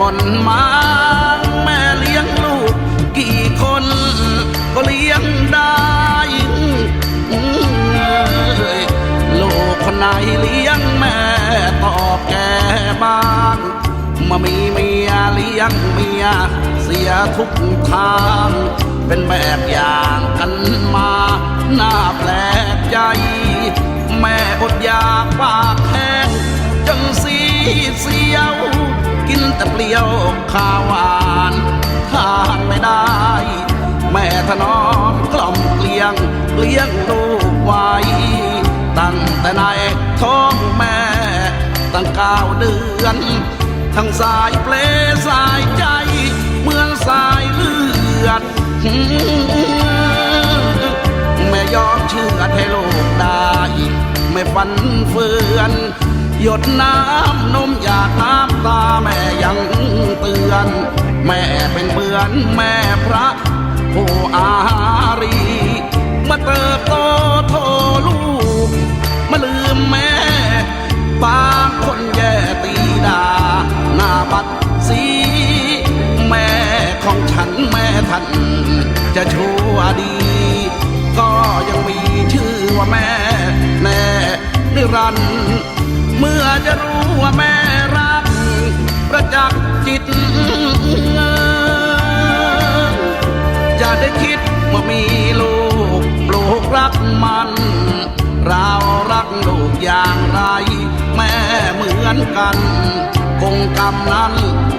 บนมาแม่เลี้ยงลูก กี่คนก็เลี้ยงได้ลูกคนไหนเลี้ยงแม่ตอบแกบ้างมามีเมียเลี้ยงเมีย เสียทุกทาง เป็นแบบอย่างกันมาหน่าแปลกใจ แม่อดอยากปากแห้งจนสีเสียว แต่เปรี้ยวข้าวหวานทานไม่ได้ แม่ถนอมกล่อมเกลี้ยงเลี้ยงลูกไว้ ตั้งแต่ในท้องแม่ ตั้งเก้าเดือน ทั้งสายเปลสายใจเหมือนสายเลือดแม่ยอมเชื่อให้ลูกได้ ไม่ฟันเฟือน หยดน้ำนมหยาดน้ำตาแม่ยังเตือน แม่เป็นเบื่อนแม่พระผู้อารี มาเติบโตโทลู กษ์จิตจะได้คิดว่ามีลูกปลูกรักมัน เรารักลูกอย่างไร แม่เหมือนกันคงกรรมนั้น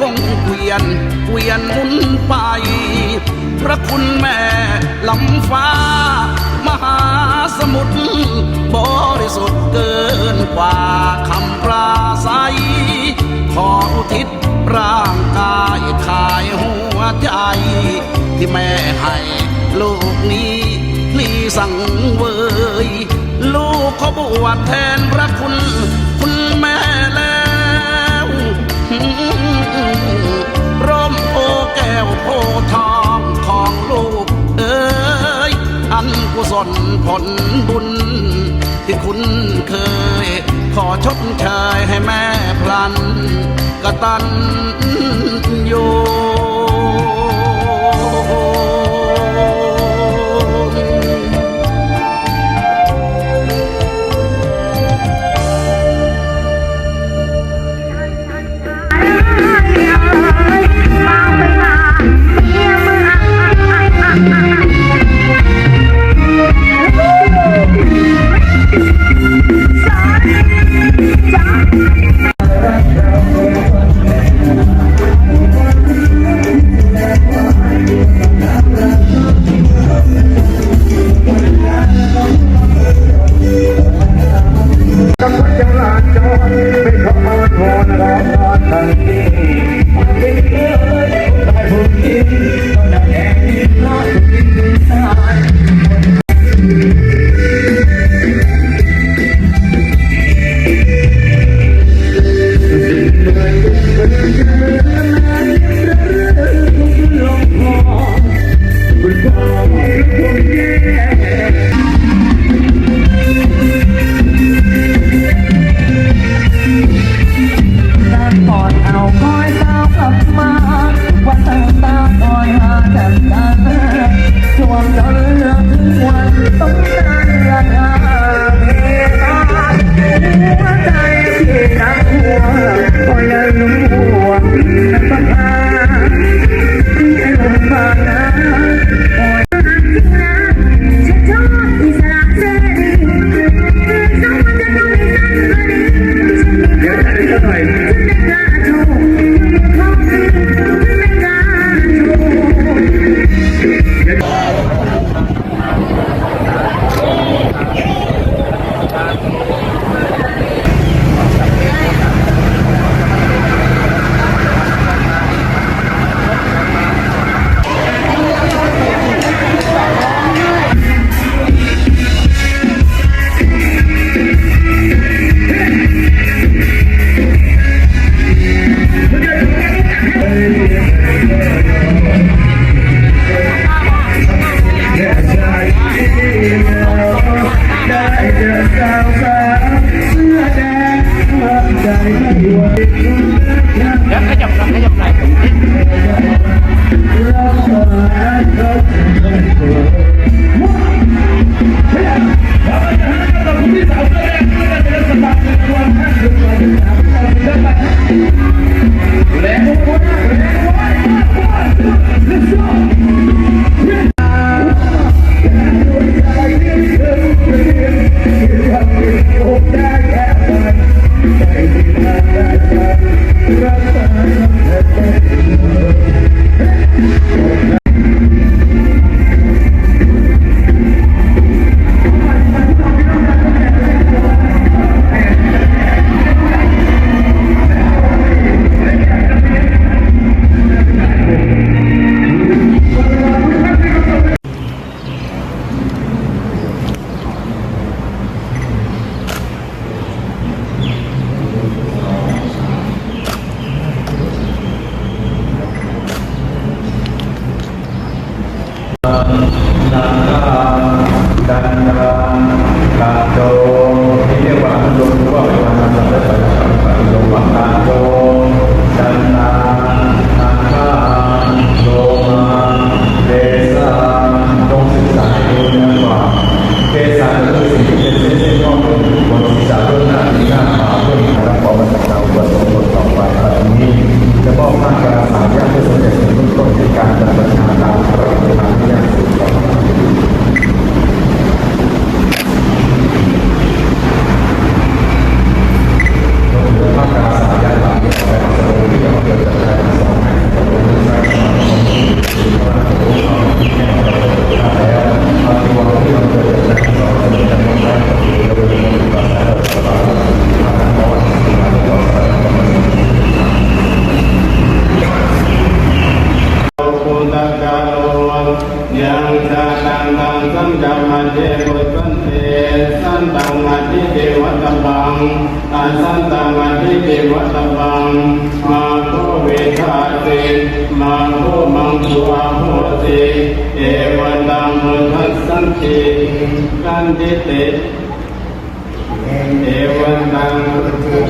คงเวียนเวียนมุนไป พระคุณแม่ลำฟ้า มหาสมุทรบริสุทธิ์เกินกว่าคำปราศัยขออุทิศ ร่างกายขายหัวใจ ที่แม่ให้ลูกนี้นี่สั่งเวยลูกเขาบวชแทนพระคุณ คุณแม่แล้วร่มโพแก้วโพทองของลูกเอ้ยอันกุศลผลบุญที่คุณเคย ขอชดเชยให้แม่พลันกระตันอยู่ day.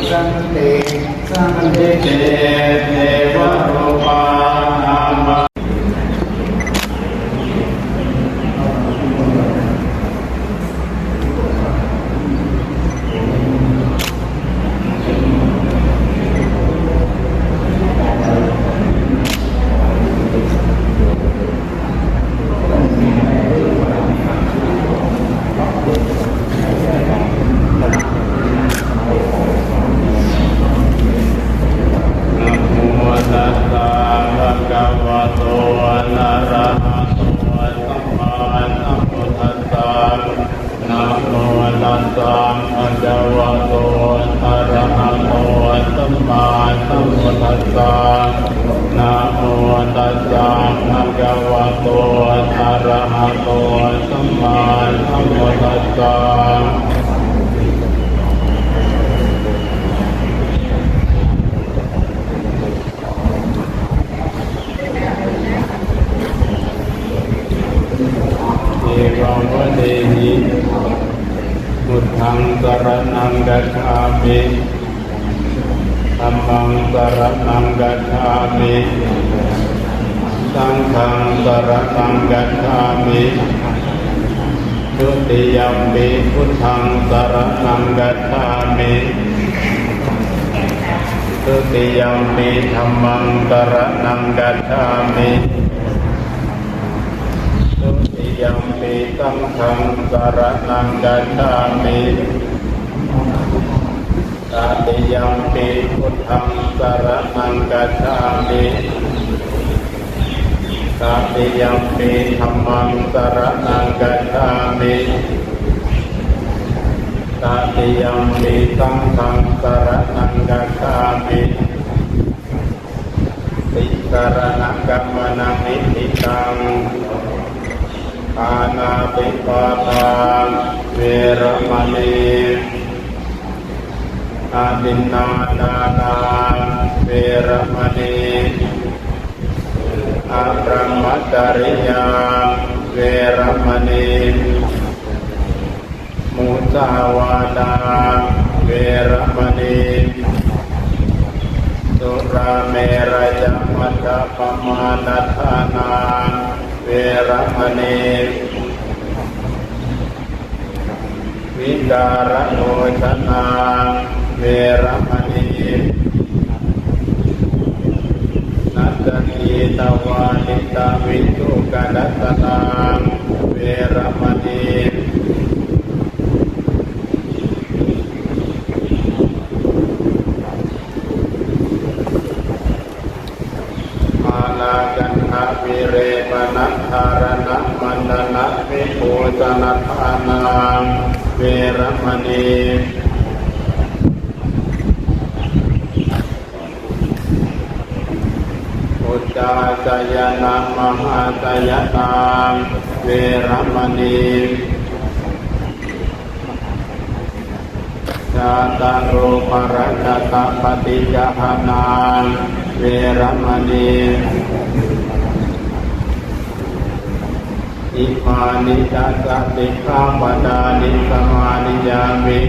Sante, Sante, Sante, Sante, Sante, Sante, Sante, ตาเอวังวเดหิบุทังกรณังกัจฉามิธรรมังกรณังกัจฉามิสังฆังกรณังกัจฉามิ ทุติยมปิพุทธังสารนังกัจฉามิทุติยมปิธรรมังสารนังกัจฉามิทุติยมปิสังฆังสารนังกัจฉามิตติยมปิพุทธังสารนังกัจฉามิ สัตยัมเมธรรมังสรนังกัจฉามิสัตยัมเมสังฆังสรนังกัจฉามิติสรนังกัมมนังนิติตังอาณาปิปัตาเวรมณีอาตินนานาเวรมณีะพระมัจจริยาเวรมณีมุสาวาดาเวรมณีสุราเมรยมัจปมานัทานาเวรมณีวิการโนชนาเวรมณี ตีตวานิตาวิทุกนัตนาเวรมณีมาลากันหาวิเรปนัทารณะมันดนะวิปูชนะทานาเวรมณี จจาจยนะมหาจยตามเวรมณีชาตารุปรัชตะปฏิจหานานเวรมณีอิมานิจัสสะติขาปดานิสมานิยามิ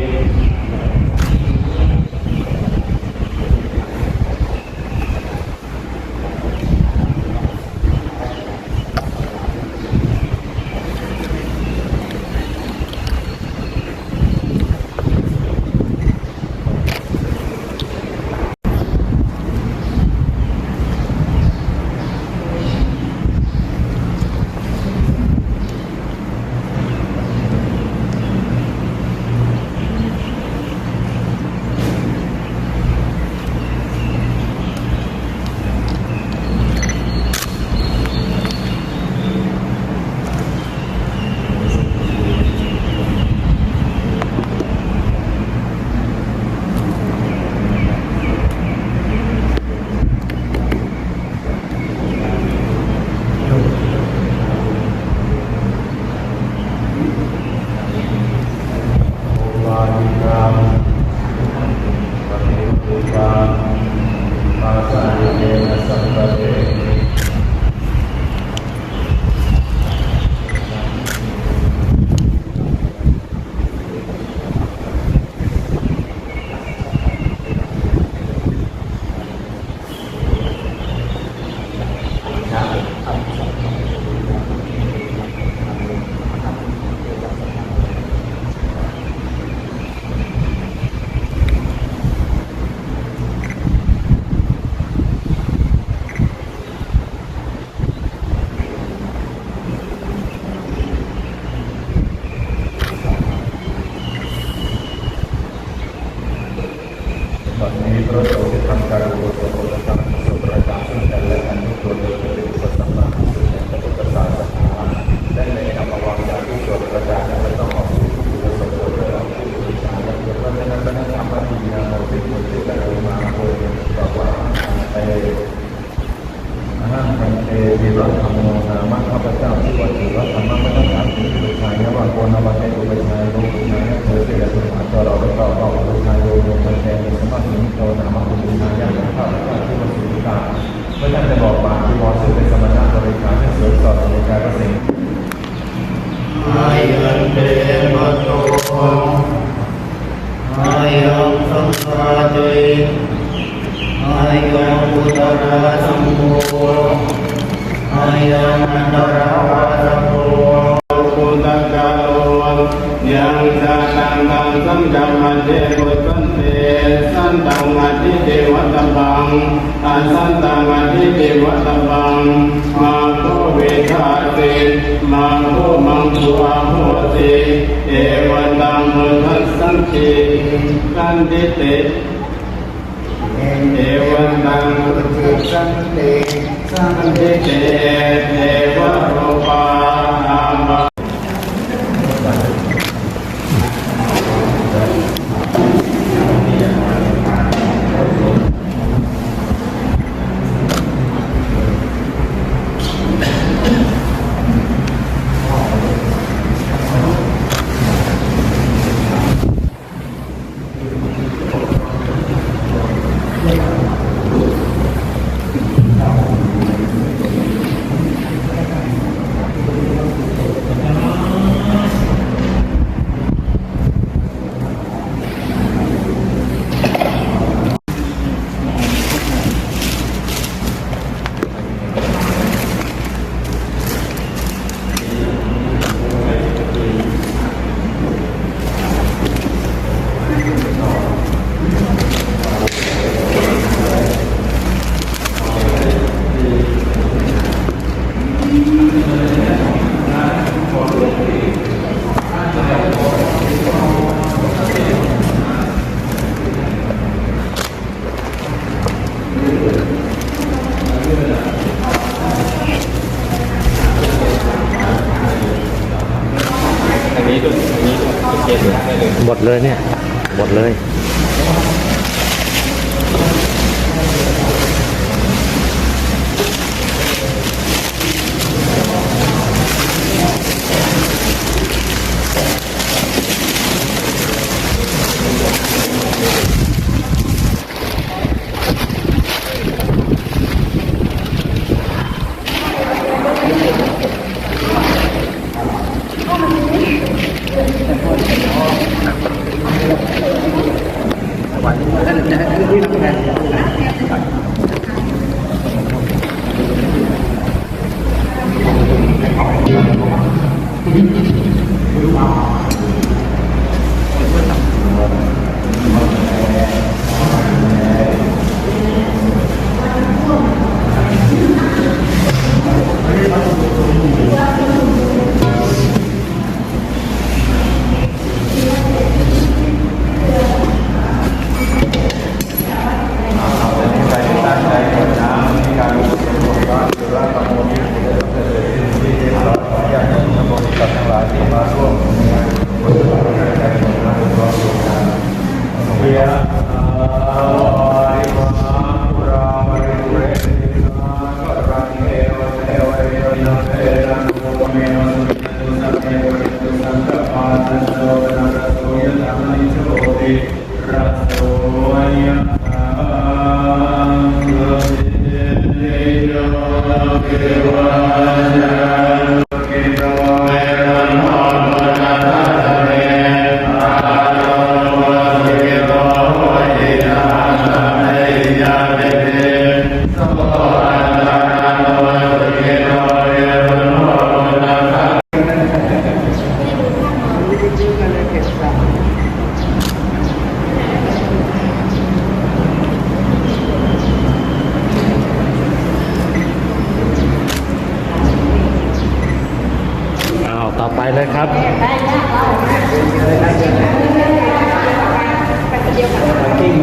สังฆาเตอายังอุตระสัมโฆอายังอันตระวาสัมโฆปุตตะโลยังสานังกังสัมจัมมะเจปุตตันเตสันตังมัจจิเทวตบังอาสันตังมัจจิเทวตบังมาโคเวทาเตมังคุมังคุอาโหติเอวันตังมุทัสสังคีกันติเตเอวันตังมุทธสันติสันติเตเทวโร เลยเนี่ย ชติ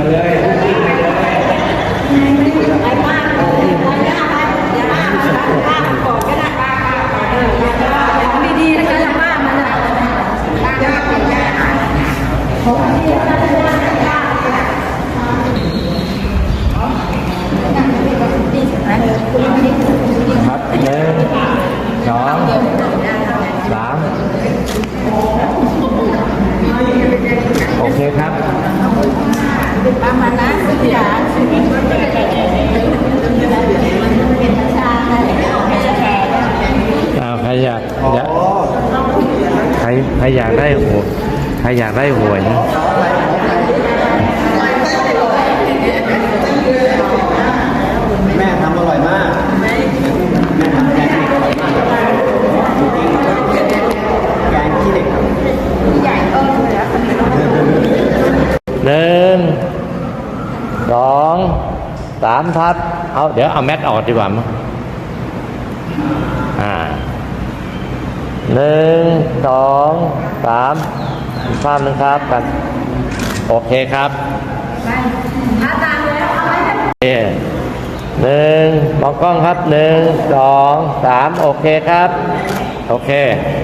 เลยครับดีๆนะคะหลังบ้านมันอะยกยากผมดีนะยากดีสุดท้ายเลยครับหนึ่งสอง สามโอเคครับประมาณนั้นสุดยอดเป็นประชาใครอยากอยากใครใครอยากได้หวยใครอยากได้หวยนะ แม่ทำอร่อยมาก แม่ทำแกงขี้เหล็กอร่อยมากจริงๆแกงขี้เหล็กครับ ใหญ่เออเลยอะ หนึ่งสองสามทัดเอาเดี๋ยวเอาแมทออกดีกว่ามั้งอ่าหนึ่งสองสามอีกภาพหนึ่งครับกันโอเคครับถ้าตามแล้วเอาไว้โอเคหนึ่งมองกล้องครับหนึ่งสองสามโอเคครับ โอเคเ